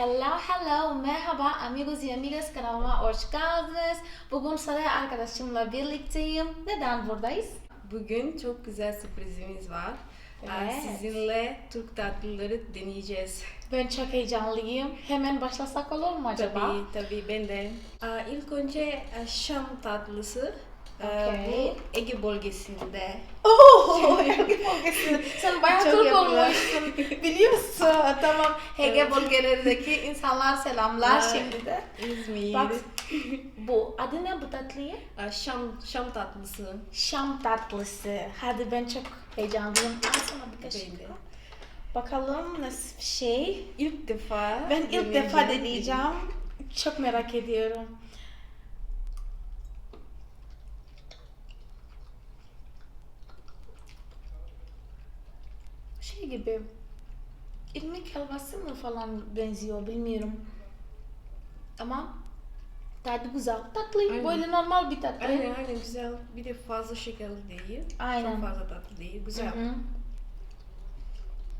Hello hello merhaba amigos y amigas kanalıma hoş geldiniz. Bugün Saray arkadaşımla birlikteyim. Neden buradayız? Bugün çok güzel sürprizimiz var. Ee, Evet. Sizinle Türk tatlıları deneyeceğiz. Ben çok heyecanlıyım. Hemen başlasak olur mu acaba? Tabii tabii ben de. İlk önce e, Şam tatlısı. Ee, Okey. Bu Ege bölgesinde. Oo, Ege bölgesi. Sen bayağı Çok Türk yapıyorlar. olmuşsun. Biliyorsun. tamam. Ege Evet. bölgelerindeki insanlar selamlar Aa, şimdi de. İzmir. Bak bu adı ne bu tatlıyı? Aa, Şam, Şam tatlısı. Şam tatlısı. Hadi ben çok heyecanlıyım. Al sana bir kaşık. Bakalım nasıl bir şey. İlk defa Ben ilk defa deneyeceğim. Çok merak ediyorum. Şey gibi irmik helvası mı falan benziyor bilmiyorum. Ama tadı güzel. Tatlı. Aynen. Böyle normal bir tatlı. Aynen aynen güzel. Bir de fazla şekerli değil. Aynen. Çok fazla tatlı değil. Güzel. Hı hı.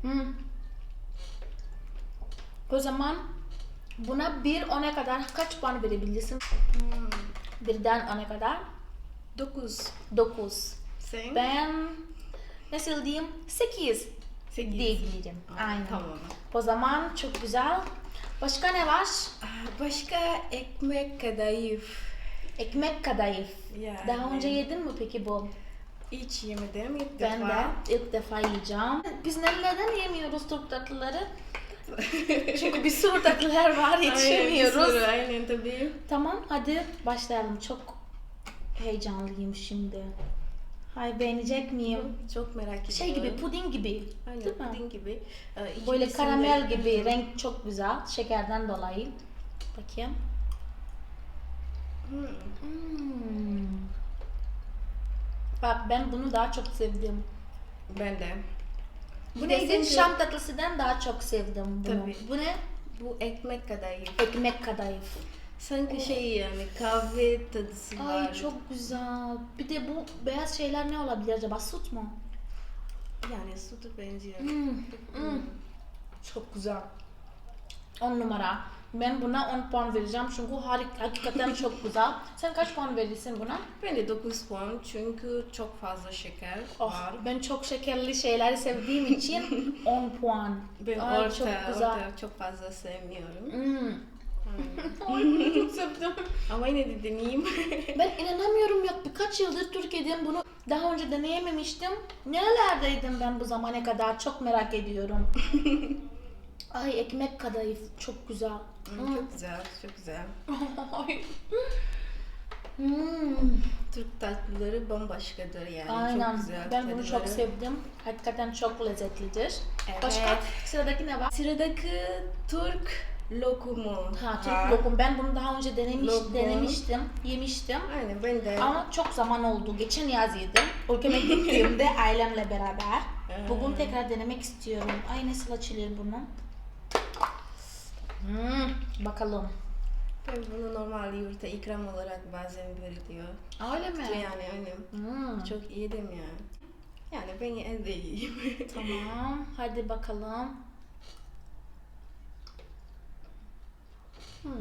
Hı. O zaman buna bir ona kadar kaç puan verebilirsin? Hmm. Birden ona kadar? Dokuz. 9. Sen? Ben nasıl diyeyim? 8 Sekiz. diyebilirim. Aa, Aynen. Tamam. O zaman çok güzel. Başka ne var? Başka ekmek kadayıf. Ekmek kadayıf. Yani. Daha önce yedin mi peki bu? Hiç yemedim ilk Ben defa. de ilk defa yiyeceğim. Biz neden yemiyoruz Türk tatlıları? Çünkü bir sürü tatlılar var yetişemiyoruz. Aynen, sürü, aynen tabii. Tamam hadi başlayalım. Çok heyecanlıyım şimdi. Hay beğenecek miyim? Çok merak ediyorum. Şey gibi puding gibi. Aynen değil mi? puding gibi. Ee, Böyle karamel gibi. Renk çok güzel. Şekerden dolayı. Bakayım. Hmm. Hmm. Bak ben bunu daha çok sevdim. Ben de. Bu neydi? Şam tatlısından daha çok sevdim bunu. Tabii. Bu ne? Bu ekmek kadayıf. Ekmek kadayıf. Sanki şey yani kahve tadısı var. Ay çok güzel. Bir de bu beyaz şeyler ne olabilir acaba? Süt mü? Yani sütü benziyor. Hmm, hmm. Çok güzel. 10 numara. Ben buna 10 puan vereceğim çünkü harik, hakikaten çok güzel. Sen kaç puan verirsin buna? Ben de 9 puan çünkü çok fazla şeker Oh, var. ben çok şekerli şeyleri sevdiğim için 10 puan. Ben Ay, orta, çok güzel. orta çok fazla sevmiyorum. Hmm. Hmm. Ay bunu çok sevdim. Ama yine de deneyeyim. Ben inanamıyorum ya birkaç yıldır Türkiye'deyim bunu daha önce deneyememiştim. Nerelerdeydim ben bu zamana kadar çok merak ediyorum. Ay ekmek kadayıf çok güzel. Hmm, çok güzel, çok güzel. Ay. Hmm. Türk tatlıları bambaşkadır yani. Aynen. Çok güzel. ben bunu çok sevdim. Hakikaten çok lezzetlidir. Evet. Başka sıradaki ne var? Sıradaki Türk lokumu. Ha, var. lokum. Ben bunu daha önce denemiş, Lokum. denemiştim, yemiştim. Aynen ben de. Ama çok zaman oldu. Geçen yaz yedim. Ülkeme gittiğimde ailemle beraber. Ee. Bugün tekrar denemek istiyorum. Ay nasıl açılır bunu? Hmm, bakalım. Ben bunu normal yurtta ikram olarak bazen veriliyor. Öyle mi? Yani aynen. Hmm, Çok yedim ya. Yani ben evde yiyeyim. Tamam. Hadi bakalım. Hmm.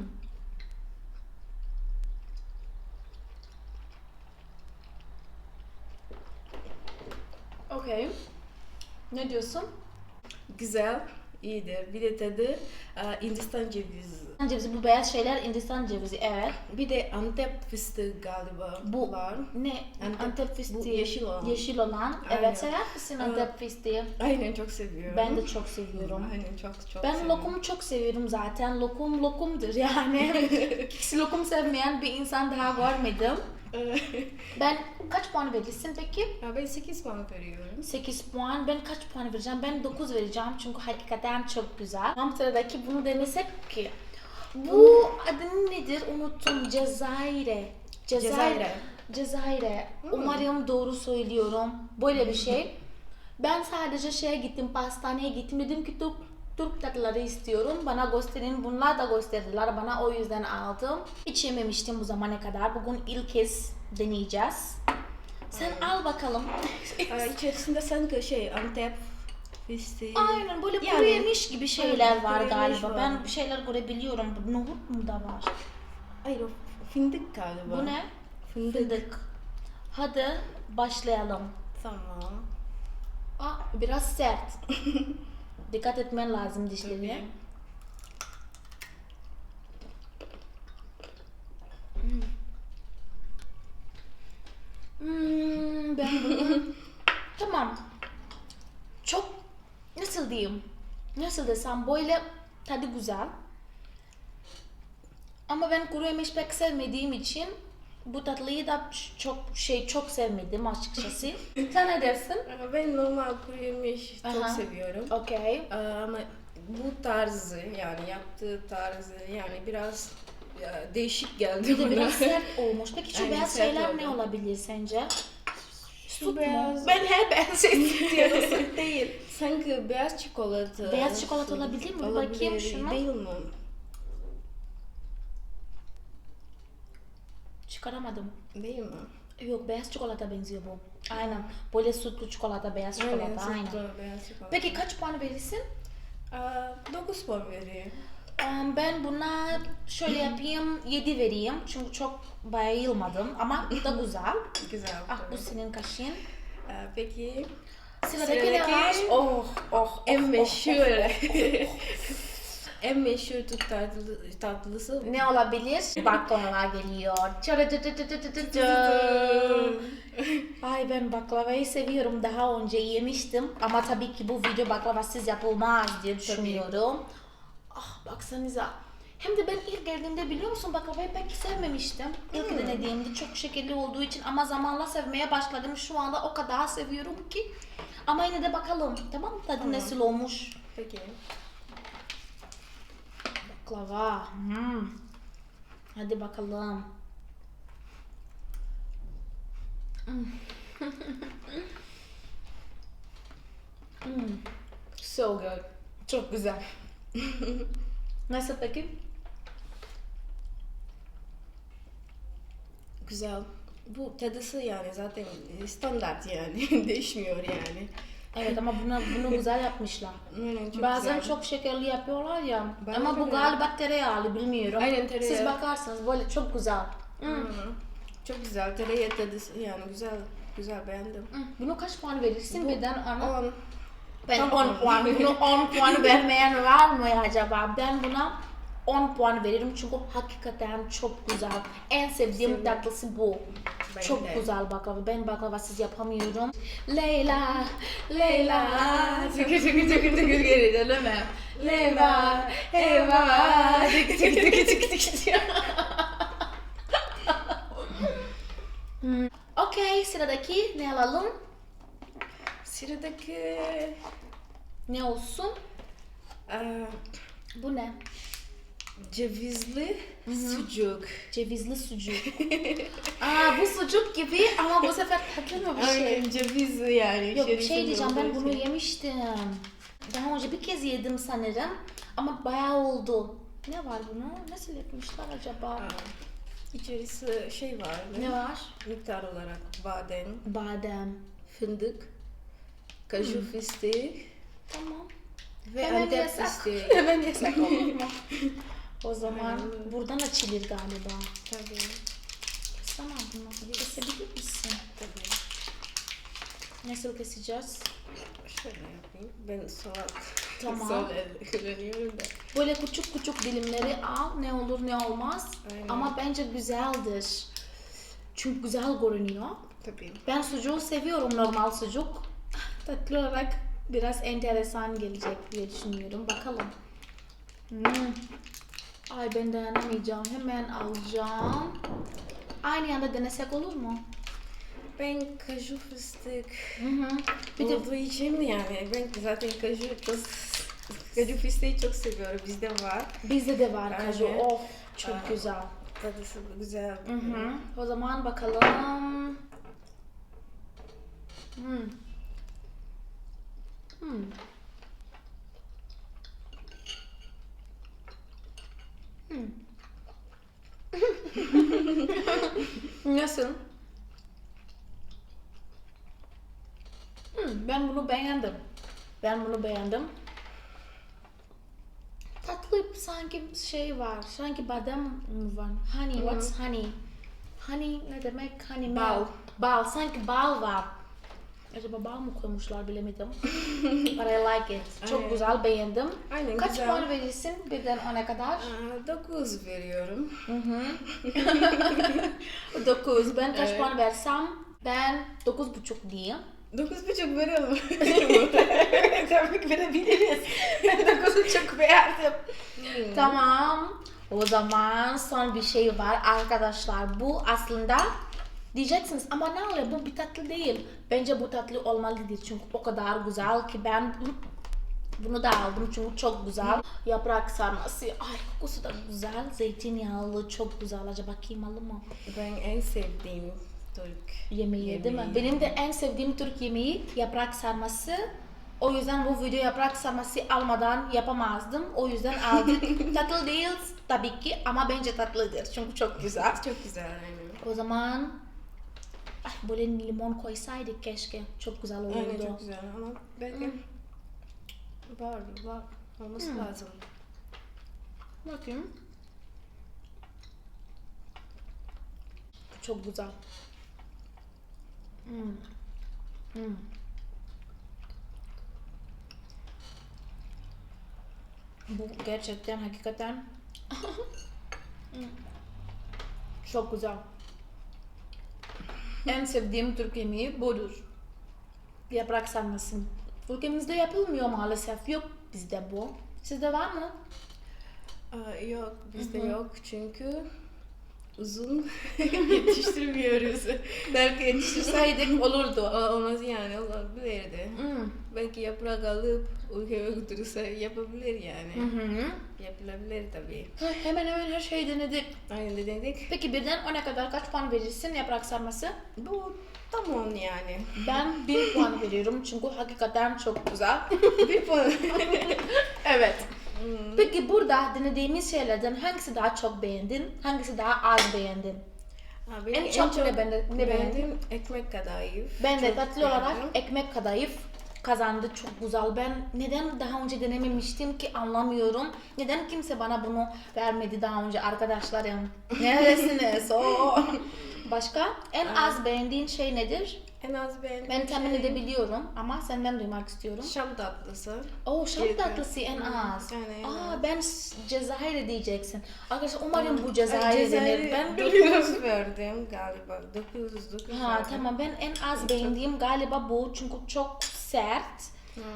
Okey. Ne diyorsun? Güzel, iyiydi. Bir de tadı e, Hindistan cevizi. Cevizi bu beyaz şeyler Hindistan cevizi evet. Bir de Antep fıstığı galiba Bu var. ne? Antep- Antep, fıstığı. bu yeşil olan. Yeşil olan. Aynen. Evet sever misin. Antep fıstığı? Aynen çok seviyorum. Ben de çok seviyorum. Aynen çok çok Ben seviyorum. lokumu çok seviyorum zaten. Lokum lokumdur yani. Hiç lokum sevmeyen bir insan daha görmedim. Ben kaç puan verirsin peki? Ya ben 8 puan veriyorum. 8 puan. Ben kaç puan vereceğim? Ben 9 vereceğim çünkü hakikaten çok güzel. Tam sıradaki bunu denesek ki. Bu adı nedir? Unuttum. Cezayir'e. Cezayir. Cezayir'e. Cezayir'e. Hmm. Umarım doğru söylüyorum. Böyle bir şey. Ben sadece şeye gittim, pastaneye gittim. Dedim ki Türk, Türk tatlıları istiyorum. Bana gösterin. Bunlar da gösterdiler bana. O yüzden aldım. Hiç yememiştim bu zamana kadar. Bugün ilk kez deneyeceğiz. Sen al bakalım. Aa, içerisinde sanki şey Antep fisti. Aynen böyle Yani- kuru yemiş gibi şeyler Aynen, var galiba. var. Ben bir şeyler görebiliyorum. Nohut mu da var? Hayır o fındık galiba. Bu ne? Fındık. Fındık. Hadi başlayalım. Tamam. Aa, biraz sert. Dikkat etmen lazım dişlerine. Hmm, ben bunu... tamam. Nasıl diyeyim? Nasıl desem böyle tadı güzel. Ama ben kuru yemiş pek sevmediğim için bu tatlıyı da çok şey çok sevmedim açıkçası. Sen ne dersin? Ben normal kuru yemiş çok Aha. seviyorum. Okey. Aa, Ama bu tarzı yani yaptığı tarzı yani biraz ya, değişik geldi Bir bana. biraz sert olmuş. Peki şu Aynen, beyaz şeyler oldu. ne olabilir sence? Şu beyaz- Ben her beyaz şey istiyorum. Süt değil. Sanki beyaz çikolata. Beyaz çikolata olabilir mi? Bir bakayım Olabilir, şuna. Değil mi? Çıkaramadım. Değil mi? Yok beyaz çikolata benziyor bu. Aynen. Böyle sütlü çikolata, beyaz çikolata. Aynen. sütlü beyaz çikolata. Peki kaç puan verirsin? Aa, 9 puan vereyim. Ben buna şöyle yapayım 7 vereyim. Çünkü çok bayılmadım ama da güzel. Güzel. Ah bu senin kaşın. Aa, peki Sıradaki ne var? Sıradaki- Oh oh en oh, meşhur en meşhur Türk tatlı, tatlısı Ne olabilir? Baklava geliyor. Çara tı tı tı tı tı tı tı. Ay ben baklavayı seviyorum. Daha önce yemiştim. Ama tabii ki bu video baklavasız yapılmaz diye düşünüyorum. Ah baksanıza. Hem de ben ilk geldiğimde biliyor musun baklavayı pek sevmemiştim. İlk denediğimde çok şekerli olduğu için ama zamanla sevmeye başladım. Şu anda o kadar seviyorum ki. Ama yine de bakalım. Tamam mı? Tadı nasıl olmuş? Peki. Baklava. Hmm. Hadi bakalım. Hmm. Hmm. So good. Çok güzel. Nasıl peki? Güzel. Bu tadısı yani zaten standart yani değişmiyor yani. Evet ama bunu, bunu güzel yapmışlar. Aynen çok Bazen güzel. çok şekerli yapıyorlar ya. Ben ama bu galiba tereyağlı bilmiyorum. Aynen, tereyağı. Siz bakarsınız böyle çok güzel. Hmm. Hı. Çok güzel. Tereyağı tadısı yani güzel. Güzel beğendim. Hmm. Bunu kaç puan verirsin birden ona? 10. Ben Tamam. 10 puan, bunu 10 puan vermeyen var mı acaba? Ben buna 10 puan veririm çünkü hakikaten çok güzel. En sevdiğim Seviyorum. tatlısı bu. Ben çok de. güzel baklava. Ben baklavasız yapamıyorum. Leyla, Leyla. Tıkı tıkı tıkı tıkı geri değil mi? Leyla, Eva. Tıkı tıkı tıkı tıkı. Hmm. Okey, sıradaki ne alalım? Sıradaki Ne olsun? eee, Bu ne? cevizli sucuk. Cevizli sucuk. Aa bu sucuk gibi ama bu sefer tatlı mı bir şey? Aynen ceviz yani. Yok bir şey diyeceğim ben bunu yemiştim. Daha önce bir kez yedim sanırım ama bayağı oldu. Ne var bunu? Nasıl yapmışlar acaba? İçerisi şey var. Ne var? Miktar olarak badem, Badem. fındık, kaju fıstığı Tamam. ve Hemen antep yesek. fıstığı. Hemen olur mu? o zaman buradan açılır galiba. Tabii. Sana bunu kesebilir misin? Tabii. Nasıl keseceğiz? Şöyle yapayım. Ben sonra Tamam. sol kullanıyorum da. Böyle küçük küçük dilimleri al ne olur ne olmaz. Aynen. Ama bence güzeldir. Çünkü güzel görünüyor. Tabii. Ben sucuğu seviyorum normal sucuk. Tatlı olarak biraz enteresan gelecek diye düşünüyorum. Bakalım. Hmm. Ay ben dayanamayacağım. Hemen alacağım. Aynı anda denesek olur mu? Ben kaju fıstık Hı hı. Bir de olduğu için yani ben zaten kaju çok kaju fıstığı çok seviyorum. Bizde var. bizde de var kaju. Aynen. Of çok Aa. güzel. Tadısı güzel. Hı hı. O zaman bakalım. Hmm. Hmm. Hmm. Nasıl? Hmm, ben bunu beğendim. Ben bunu beğendim. Tatlı sanki şey var. Sanki badem var? Honey, what's honey? Honey ne demek? Honey Bal. Bal. Sanki bal var. Acaba bal mı koymuşlar bilemedim. But I like it. Çok Aynen. güzel beğendim. Aynen, Kaç güzel. puan verirsin birden 10'a kadar? 9 veriyorum. 9. Ben kaç Evet. puan versem? Ben 9,5 diyeyim. 9,5 veriyorum. Tabii ki verebiliriz. Ben 9,5 verdim. Tamam. O zaman son bir şey var arkadaşlar. Bu aslında diyeceksiniz ama ne oluyor bu bir tatlı değil. Bence bu tatlı olmalıdır çünkü o kadar güzel ki ben bunu da aldım çünkü çok güzel. Yaprak sarması. Ay kokusu da güzel. Zeytinyağlı çok güzel. Acaba kıymalı mı? ben en sevdiğim Türk yemeği, değil mi? yemeği. Benim de en sevdiğim Türk yemeği yaprak sarması. O yüzden bu video yaprak sarması almadan yapamazdım. O yüzden aldık. tatlı değil tabii ki ama bence tatlıdır. Çünkü çok güzel. Çok güzel aynen. O zaman ay, böyle limon koysaydık keşke. Çok güzel olurdu. Aynen çok güzel ama belki var var olması lazım. Bakayım. Çok güzel. Hmm. Hmm. Bu gerçekten hakikaten Hmm. çok güzel. En sevdiğim Türk yemeği budur. Yaprak sarması. Ülkemizde yapılmıyor maalesef. Yok bizde bu. Sizde var mı? Aa, yok bizde yok çünkü uzun yetiştirmiyoruz. Belki yetiştirseydik olurdu. Olmaz yani olabilirdi. Hmm. Belki yaprak alıp ülkeme götürürse yapabilir yani. Hı hı. Yapılabilir tabii. Ha, Hemen hemen her şeyi denedik. Aynen de dedik. Peki birden 10'a kadar kaç puan verirsin yaprak sarması? Bu tam on yani. Ben 1 puan veriyorum çünkü hakikaten çok güzel. Bir puan. evet. Hmm. Peki burada denediğimiz şeylerden hangisi daha çok beğendin? Hangisi daha az beğendin? Ha, benim En çok ne beğendin- ne beğendiğim ekmek kadayıf. Ben de Çok tatlı olarak beğendim. ekmek kadayıf kazandı çok güzel. Ben neden daha önce denememiştim ki anlamıyorum. Neden kimse bana bunu vermedi daha önce arkadaşlarım? Neredesiniz? Oo. Başka? En az beğendiğin şey nedir? En az beğendiğim Ben tahmin şey edebiliyorum ama senden duymak istiyorum. Şam tatlısı. Oo şam Gerekiyor. tatlısı en az. Yani en Aa ben s- Cezayir diyeceksin. Arkadaşlar umarım bu Ay, Cezayir denir. Ben biliyorum. 900 verdim galiba. 900 900 Ha verdim. tamam ben en az beğendiğim galiba bu çünkü çok sert.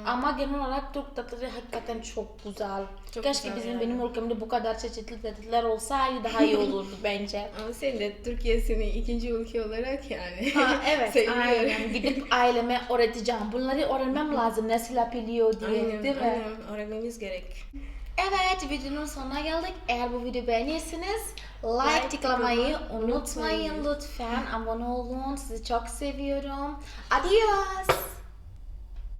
Ama genel olarak Türk tatlıları hakikaten çok güzel. Çok Keşke güzel bizim yani. benim ülkemde bu kadar çeşitli tatlılar olsaydı daha iyi olurdu bence. Ama sen de Türkiye'sini ikinci ülke olarak yani. Ha evet aynen gidip aileme öğreteceğim. Bunları öğrenmem lazım nasıl yapılıyor diye Aynen, değil mi? aynen. Öğrenmemiz gerek. Evet videonun sonuna geldik. Eğer bu videoyu beğenirseniz like, Like tıklamayı unutmayın. lütfen. Abone olun. Sizi çok seviyorum. Adios.